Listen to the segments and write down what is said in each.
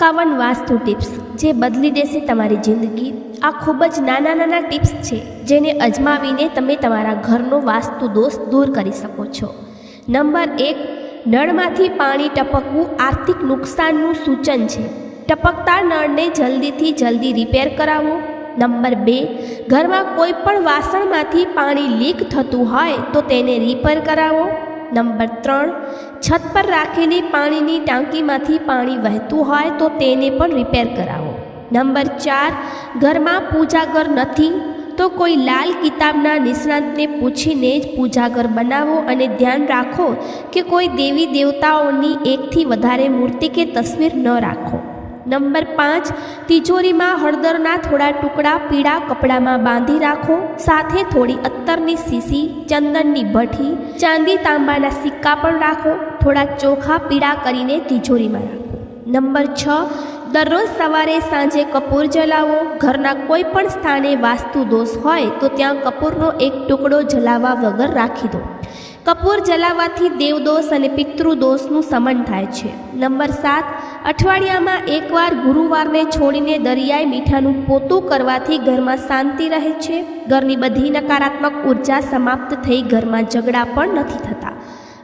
એકાવન વાસ્તુ ટિપ્સ જે બદલી દેશે તમારી જિંદગી. આ ખૂબ જ નાના નાના ટિપ્સ છે, જેને અજમાવીને તમે તમારા ઘરનો વાસ્તુ દોષ દૂર કરી શકો છો. નંબર એક, નળમાંથી પાણી ટપકવું આર્થિક નુકસાનનું સૂચન છે. ટપકતા નળને જલ્દીથી જલ્દી રિપેર કરાવો. નંબર બે, ઘરમાં કોઈ પણ વાસણમાંથી પાણી લીક થતું હોય તો તેને રિપેર કરાવો. નંબર ત્રણ, છત પર રાખેલી પાણીની ટાંકીમાંથી પાણી વહેતું હોય તો તેને પણ રિપેર કરાવો. નંબર ચાર, ઘરમાં પૂજાઘર નથી તો કોઈ લાલ કિતાબના નિષ્ણાંતને પૂછીને જ પૂજાઘર બનાવો અને ધ્યાન રાખો કે કોઈ દેવી દેવતાઓની એકથી વધારે મૂર્તિ કે તસવીર ન રાખો. નંબર પાંચ, તિજોરીમાં હળદરના થોડા ટુકડા પીળા કપડામાં બાંધી રાખો. સાથે થોડી અત્તરની સીસી, ચંદનની ભઠ્ઠી, ચાંદી તાંબાના સિક્કા પણ રાખો. થોડા ચોખા પીળા કરીને તિજોરીમાં રાખો. નંબર છ, દરરોજ સવારે સાંજે કપૂર જલાવો. ઘરના કોઈ પણ સ્થાને વાસ્તુ દોષ હોય તો ત્યાં કપૂરનો એક ટુકડો જલાવવા વગર રાખી દો. કપૂર જલાવવાથી દેવદોષ અને પિતૃદોષનું સમન થાય છે. નંબર સાત, અઠવાડિયામાં એકવાર ગુરુવારને છોડીને દરિયાઈ મીઠાનું પોતું કરવાથી ઘરમાં શાંતિ રહે છે. ઘરની બધી નકારાત્મક ઊર્જા સમાપ્ત થઈ ઘરમાં ઝઘડા પણ નથી થતા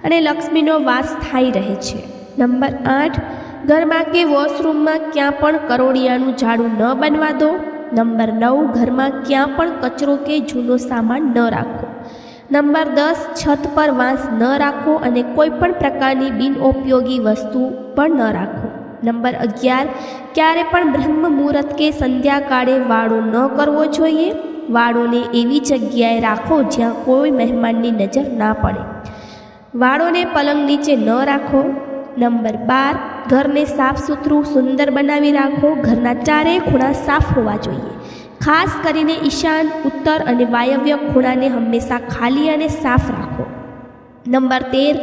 અને લક્ષ્મીનો વાસ સ્થાયી રહે છે. નંબર આઠ, ઘરમાં કે વોશરૂમમાં ક્યાં પણ કરોડિયાનું ઝાડું ન બનવા દો. નંબર નવ, ઘરમાં ક્યાં પણ કચરો કે જૂનો સામાન ન રાખો. નંબર દસ, છત પર વાંસ ન રાખો અને કોઈ પણ પ્રકારની બિનઉપયોગી વસ્તુ પણ ન રાખો. નંબર અગિયાર, ક્યારે પણ બ્રહ્મ મુહૂર્ત કે સંધ્યાકાળે વાળો ન કરવો જોઈએ. વાળોને એવી જગ્યાએ રાખો જ્યાં કોઈ મહેમાનની નજર ના પડે. વાળોને પલંગ નીચે ન રાખો. નંબર બાર, ઘરને સાફ સુથરું સુંદર બનાવી રાખો. ઘરના ચારેય ખૂણા સાફ હોવા જોઈએ. ખાસ કરીને ઈશાન, ઉત્તર અને વાયવ્ય ખૂણાને હંમેશા ખાલી અને સાફ રાખો. નંબર તેર,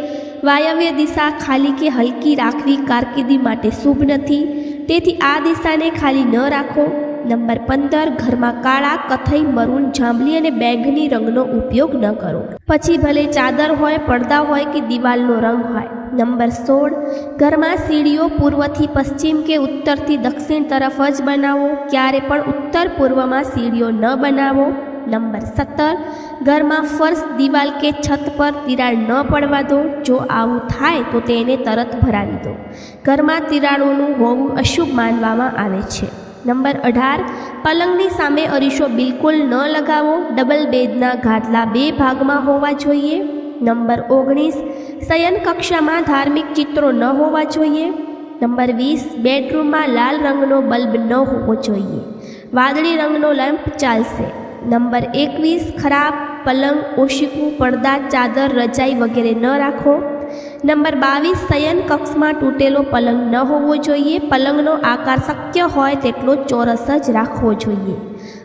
વાયવ્ય દિશા ખાલી કે હલકી રાખવી કારકિર્દી માટે શુભ નથી. તેથી આ દિશાને ખાલી ન રાખો. નંબર પંદર, ઘરમાં કાળા, કથઈ, મરૂન, જાંબલી અને બેંગની રંગનો ઉપયોગ ન કરો. પછી ભલે ચાદર હોય, પડદા હોય કે દિવાલનો રંગ હોય. નંબર સોળ, ઘરમાં સીડીઓ પૂર્વથી પશ્ચિમ કે ઉત્તરથી દક્ષિણ તરફ જ બનાવો. ક્યારે પણ ઉત્તર પૂર્વમાં સીડીઓ ન બનાવો. નંબર સત્તર, ઘરમાં ફર્શ, દિવાલ કે છત પર તિરાડ ન પડવા દો. જો આવું થાય તો તેને તરત ભરાવી દો. ઘરમાં તિરાડોનું હોવું અશુભ માનવામાં આવે છે. નંબર અઢાર, પલંગની સામે અરીસો બિલકુલ ન લગાવો, ડબલ બેડના ગાદલા બે ભાગમાં હોવા જોઈએ. નંબર ઓગણીસ, શયન કક્ષામાં ધાર્મિક ચિત્રો ન હોવા જોઈએ. નંબર વીસ, બેડરૂમમાં લાલ રંગનો બલ્બ ન હોવો જોઈએ. વાદળી રંગનો લેમ્પ ચાલશે. નંબર એકવીસ, ખરાબ પલંગ, ઓશિકું, પડદા, ચાદર, રજાઈ વગેરે ન રાખો. નંબર બાવીસ, શયન કક્ષમાં તૂટેલો પલંગ ન હોવો જોઈએ. પલંગનો આકાર શક્ય હોય તેટલો ચોરસ જ રાખવો જોઈએ.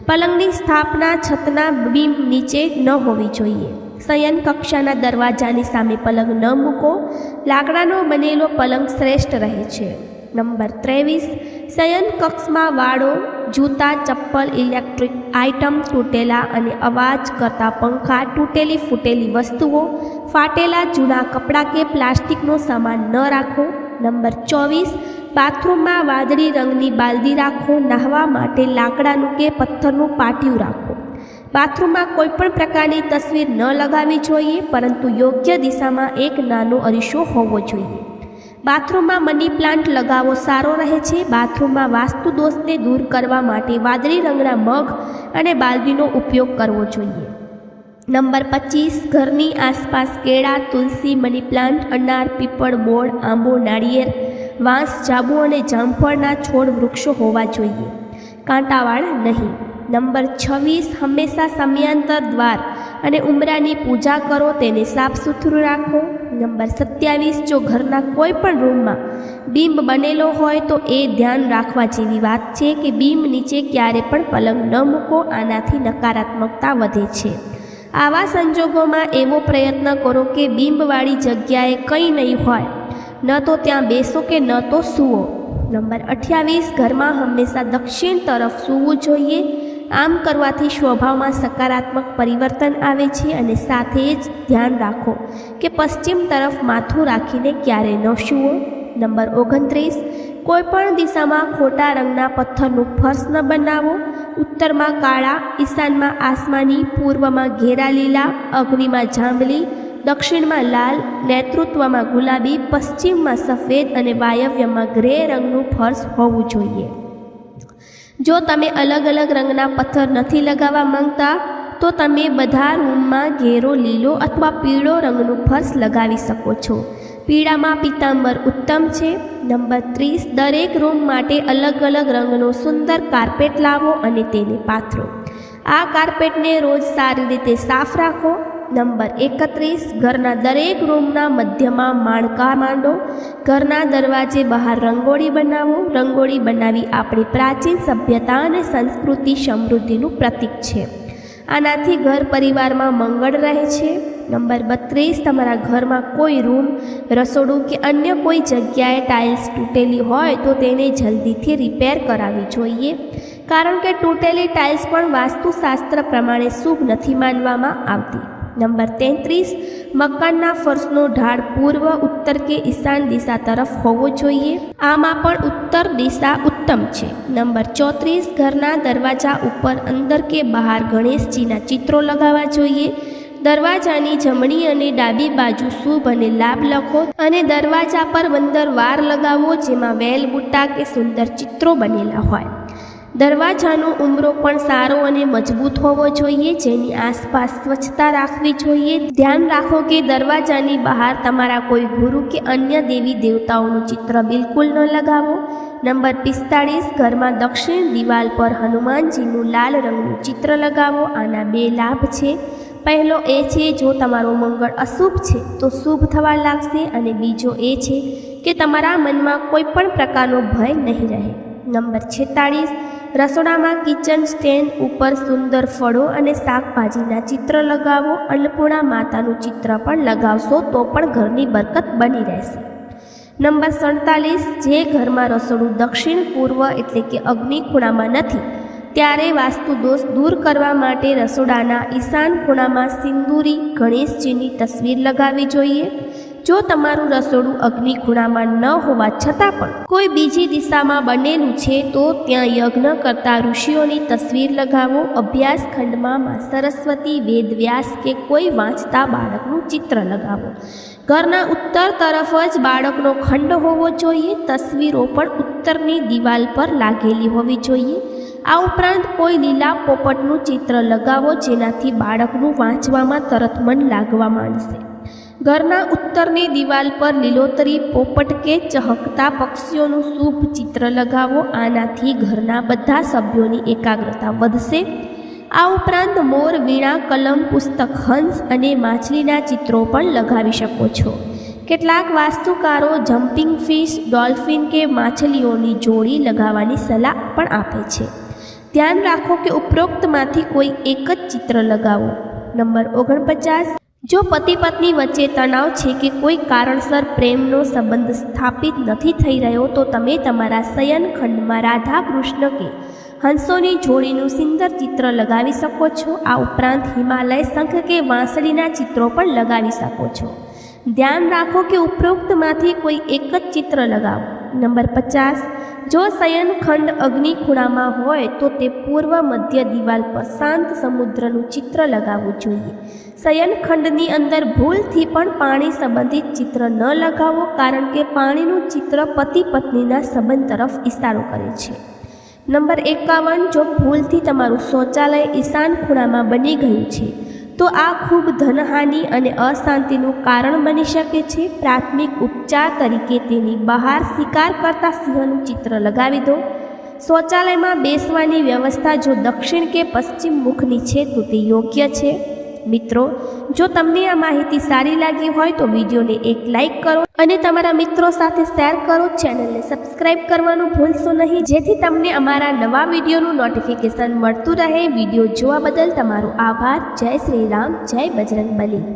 પલંગની સ્થાપના છતના બીમ નીચે ન હોવી જોઈએ. શયન કક્ષાના દરવાજાની સામે પલંગ ન મૂકો. લાકડાનો બનેલો પલંગ શ્રેષ્ઠ રહે છે. નંબર ત્રેવીસ, શયન કક્ષમાં વાળો જૂતા, ચપ્પલ, ઇલેક્ટ્રિક આઇટમ તૂટેલા અને અવાજ કરતા પંખા, તૂટેલી ફૂટેલી વસ્તુઓ, ફાટેલા જૂના કપડાં કે પ્લાસ્ટિકનો સામાન ન રાખો. નંબર ચોવીસ, બાથરૂમમાં વાદળી રંગની બાલદી રાખો, નાહવા માટે લાકડાનું કે પથ્થરનું પાટિયું રાખો. બાથરૂમમાં કોઈ પણ પ્રકારની તસવીર ન લગાવવી જોઈએ, પરંતુ યોગ્ય દિશામાં એક નાનો અરીસો હોવો જોઈએ. બાથરૂમમાં મની પ્લાન્ટ લગાવવો સારો રહે છે. બાથરૂમમાં વાસ્તુ દોષને દૂર કરવા માટે વાદળી રંગના મગ અને બાલદીનો ઉપયોગ કરવો જોઈએ. નંબર પચીસ, ઘરની આસપાસ કેળા, તુલસી, મની પ્લાન્ટ, અનાર, પીપળ, બોળ, આંબો, નાળિયેર, વાંસ, જાંબુ અને જામફળના છોડ વૃક્ષો હોવા જોઈએ. કાંટાવાળા નહીં. નંબર છવ્વીસ, હંમેશા સમયાંતર દ્વાર. અને ઉમરાની પૂજા કરો, તેને સાફ સુથરું રાખો. નંબર સત્યાવીસ, જો ઘરના કોઈ પણ રૂમમાં બીંબ બનેલો હોય તો એ ધ્યાન રાખવા જેવી વાત છે કે બીંબ નીચે ક્યારે પણ પલંગ ન મૂકો, આનાથી નકારાત્મકતા વધે છે. આવા સંજોગોમાં એવો પ્રયત્ન કરો કે બીંબવાળી જગ્યાએ કંઈ નહીં હોય. ન તો ત્યાં બેસો કે ન તો સૂવો. નંબર અઠ્યાવીસ, ઘરમાં હંમેશા દક્ષિણ તરફ સૂવું જોઈએ. આમ કરવાથી સ્વભાવમાં સકારાત્મક પરિવર્તન આવે છે અને સાથે જ ધ્યાન રાખો કે પશ્ચિમ તરફ માથું રાખીને ક્યારે ન સૂવો. નંબર ઓગણત્રીસ, કોઈપણ દિશામાં ખોટા રંગના પથ્થરનું ફર્શ ન બનાવો. ઉત્તરમાં કાળા, ઈશાનમાં આસમાની, પૂર્વમાં ઘેરા લીલા, અગ્નિમાં જાંબલી, દક્ષિણમાં લાલ, નેતૃત્વમાં ગુલાબી, પશ્ચિમમાં સફેદ અને વાયવ્યમાં ગ્રે રંગનું ફર્શ હોવું જોઈએ. જો તમે અલગ અલગ રંગના પથ્થર નથી લગાવવા માંગતા, તો તમે બધા રૂમમાં ઘેરો લીલો અથવા પીળો રંગનું ફર્શ લગાવી શકો છો. પીળામાં પીતાંબર ઉત્તમ છે. નંબર ત્રીસ, દરેક રૂમ માટે અલગ અલગ રંગનો સુંદર કાર્પેટ લાવો અને તેને પાથરો. આ કાર્પેટને રોજ સારી રીતે સાફ રાખો. નંબર એકત્રીસ, ઘરના દરેક રૂમના મધ્યમાં માણકા માંડો. ઘરના દરવાજે બહાર રંગોળી બનાવો. રંગોળી બનાવી આપણી પ્રાચીન સભ્યતા અને સંસ્કૃતિ સમૃદ્ધિનું પ્રતીક છે. આનાથી ઘર પરિવારમાં મંગળ રહે છે. નંબર બત્રીસ, તમારા ઘરમાં કોઈ રૂમ, રસોડું કે અન્ય કોઈ જગ્યાએ ટાઇલ્સ તૂટેલી હોય તો તેને જલ્દીથી રિપેર કરાવવી જોઈએ. કારણ કે તૂટેલી ટાઇલ્સ પણ વાસ્તુશાસ્ત્ર પ્રમાણે શુભ નથી માનવામાં આવતી. નંબર તેત્રીસ, મકાનના ફર્શનો ઢાળ પૂર્વ, ઉત્તર કે ઈશાન દિશા તરફ હોવો જોઈએ. આમાં પણ ઉત્તર દિશા ઉત્તમ છે. નંબર ચોત્રીસ, ઘરના દરવાજા ઉપર અંદર કે બહાર ગણેશજીના ચિત્રો લગાવવા જોઈએ. દરવાજાની જમણી અને ડાબી બાજુ શુભ અને લાભ લખો અને દરવાજા પર બંદર વાર લગાવો જેમાં વેલ, બુટ્ટા કે સુંદર ચિત્રો બનેલા હોય. દરવાજાનો ઉમરો પણ સારો અને મજબૂત હોવો જોઈએ, જેની આસપાસ સ્વચ્છતા રાખવી જોઈએ. ધ્યાન રાખો કે દરવાજાની બહાર તમારા કોઈ ગુરુ કે અન્ય દેવી દેવતાઓનું ચિત્ર બિલકુલ ન લગાવો. નંબર પિસ્તાળીસ, ઘરમાં દક્ષિણ દિવાલ પર હનુમાનજીનું લાલ રંગનું ચિત્ર લગાવો. આના બે લાભ છે. પહેલો એ છે, જો તમારો મંગળ અશુભ છે, તો શુભ થવા લાગશે. અને બીજો એ છે કે તમારા મનમાં કોઈ પણ પ્રકારનો ભય નહીં રહે. નંબર છેતાળીસ રસોડામાં કિચન સ્ટેન્ડ ઉપર સુંદર ફળો અને શાકભાજીના ચિત્ર લગાવો, અન્નપૂર્ણા માતાનું ચિત્ર પણ લગાવશો તો પણ ઘરની બરકત બની રહેશે. નંબર સડતાલીસ, જે ઘરમાં રસોડું દક્ષિણ, પૂર્વ એટલે કે અગ્નિ ખૂણામાં નથી, ત્યારે વાસ્તુ દોષ દૂર કરવા માટે રસોડાના ઈશાન ખૂણામાં સિંદૂરી, ગણેશજીની તસવીર લગાવવી જોઈએ. જો તમારું રસોડું અગ્નિ ખૂણામાં ન હોવા છતાં પણ કોઈ બીજી દિશામાં બનેલું છે, તો ત્યાં યજ્ઞ કરતા ઋષિઓની તસવીર લગાવો. અભ્યાસ ખંડમાં સરસ્વતી વેદવ્યાસ કે કોઈ વાંચતા બાળકનું ચિત્ર લગાવો. ઘરના ઉત્તર તરફ જ બાળકનો ખંડ હોવો જોઈએ. તસવીરો પણ ઉત્તરની દિવાલ પર લાગેલી હોવી જોઈએ. આ ઉપરાંત કોઈ લીલા પોપટનું ચિત્ર લગાવો, જેનાથી બાળકનું વાંચવામાં તરત મન લાગવા માંડશે. ઘરના ઉત્તરની દિવાલ પર લીલોતરી પોપટ કે ચહકતા પક્ષીઓનું શુભ ચિત્ર લગાવો. આનાથી ઘરના બધા સભ્યોની એકાગ્રતા વધશે. આ ઉપરાંત મોર, વીણા, કલમ, પુસ્તક, હંસ અને માછલીના ચિત્રો પણ લગાવી શકો છો. કેટલાક વાસ્તુકારો જમ્પિંગ ફિશ, ડોલ્ફિન કે માછલીઓની જોડી લગાવવાની સલાહ પણ આપે છે. ધ્યાન રાખો કે ઉપરોક્તમાંથી કોઈ એક જ ચિત્ર લગાવો. નંબર ઓગણપચાસ જો પતિ પત્ની વચ્ચે તણાવ છે કે કોઈ કારણસર પ્રેમનો સંબંધ સ્થાપિત નથી થઈ રહ્યો, તો તમે તમારા શયનખંડમાં રાધા કૃષ્ણ કે હંસોની જોડીનું સુંદર ચિત્ર લગાવી શકો છો. આ ઉપરાંત હિમાલય શંખ કે વાંસળીના ચિત્રો પણ લગાવી શકો છો. ધ્યાન રાખો કે ઉપરોક્તમાંથી કોઈ એક જ ચિત્ર લગાવો. નંબર પચાસ. જો શયનખંડ અગ્નિ ખૂણામાં હોય તો તે પૂર્વ મધ્ય દિવાલ પર શાંત સમુદ્રનું ચિત્ર લગાવવું જોઈએ. શયનખંડની અંદર ભૂલથી પણ પાણી સંબંધિત ચિત્ર ન લગાવો કારણ કે પાણીનું ચિત્ર પતિ પત્નીના સંબંધ તરફ ઇશારો કરે છે. નંબર એકાવન. જો ભૂલથી તમારું શૌચાલય ઈશાન ખૂણામાં બની ગયું છે તો આ ખૂબ ધનહાનિ અને અશાંતિનું કારણ બની શકે છે. પ્રાથમિક ઉપચાર તરીકે તેની બહાર શિકાર કરતા સિંહનું ચિત્ર લગાવી દો. શૌચાલયમાં બેસવાની વ્યવસ્થા જો દક્ષિણ કે પશ્ચિમ મુખની છે તો તે યોગ્ય છે. મિત્રો, જો તમને આ માહિતી સારી લાગી હોય તો વિડીયોને એક લાઇક કરો અને તમારા મિત્રો સાથે શેર કરો. ચેનલને સબસ્ક્રાઈબ કરવાનું ભૂલશો નહીં. જેથી તમને અમારા નવા વિડીયોનું નોટિફિકેશન મળતું રહે. વીડિયો જોવા બદલ તમારો આભાર. જય શ્રી રામ, જય બજરંગ બલી